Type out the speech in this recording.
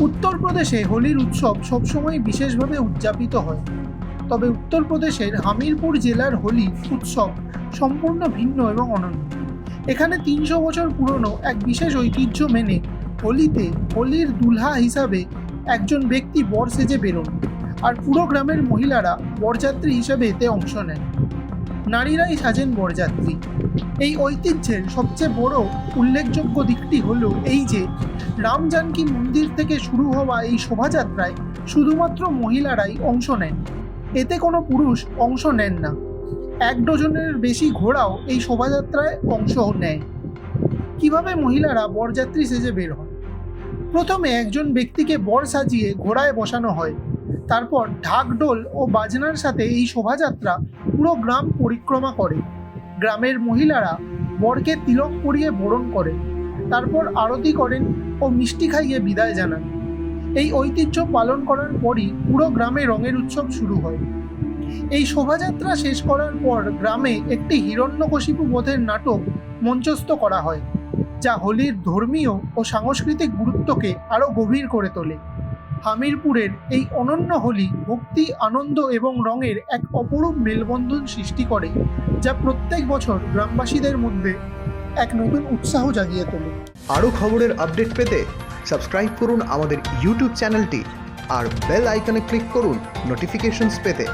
উত্তরপ্রদেশে হোলির উৎসব সবসময় বিশেষভাবে উদযাপিত হয়। তবে উত্তরপ্রদেশের হামিরপুর জেলার হোলি উৎসব সম্পূর্ণ ভিন্ন এবং অনন্য। এখানে তিনশো বছর পুরনো এক বিশেষ ঐতিহ্য মেনে হোলিতে হোলির দুলহা হিসাবে একজন ব্যক্তি বর সেজে বেরোন আর পুরো গ্রামের মহিলারা বরযাত্রী হিসাবে এতে অংশ নেন। নারীরাই সাজেন বরযাত্রী। এই ঐতিহ্যের সবচেয়ে বড় উল্লেখযোগ্য দিকটি হলো এই যে, রাম জানকী মন্দির থেকে শুরু হওয়া এই শোভাযাত্রায় শুধুমাত্র মহিলারাই অংশ নেন। এতে কোনো পুরুষ অংশ নেন না। এক ডজনের বেশি ঘোড়াও এই শোভাযাত্রায় অংশ নেয়। কীভাবে মহিলারা বরযাত্রী সেজে বের হন? প্রথমে একজন ব্যক্তিকে বর সাজিয়ে ঘোড়ায় বসানো হয়। তারপর ঢাকঢোল ও বাজনার সাথে এই শোভাযাত্রা পুরো গ্রাম পরিক্রমা করে। গ্রামের মহিলারা বরকে তিলক পরিয়ে বরণ করেন তারপর আরতি করেন ও মিষ্টি খাইয়ে বিদায় জানান। এই ঐতিহ্য পালন করার পরই পুরো গ্রামে রঙের উৎসব শুরু হয়। এই শোভাযাত্রা শেষ করার পর গ্রামে একটি হিরণ্যকশিপু বোধের নাটক মঞ্চস্থ করা হয়, যা হোলির ধর্মীয় ও সাংস্কৃতিক গুরুত্বকে আরও গভীর করে তোলে। হামিরপুরের এই অনন্য হোলি ভক্তি, আনন্দ এবং রঙের এক অপরূপ মেলবন্ধন সৃষ্টি করে, যা প্রত্যেক বছর গ্রামবাসীদের মধ্যে এক নতুন উৎসাহ জাগিয়ে তোলে। আরও খবরের আপডেট পেতে সাবস্ক্রাইব করুন আমাদের ইউটিউব চ্যানেলটি আর বেল আইকনে ক্লিক করুন নোটিফিকেশনস পেতে।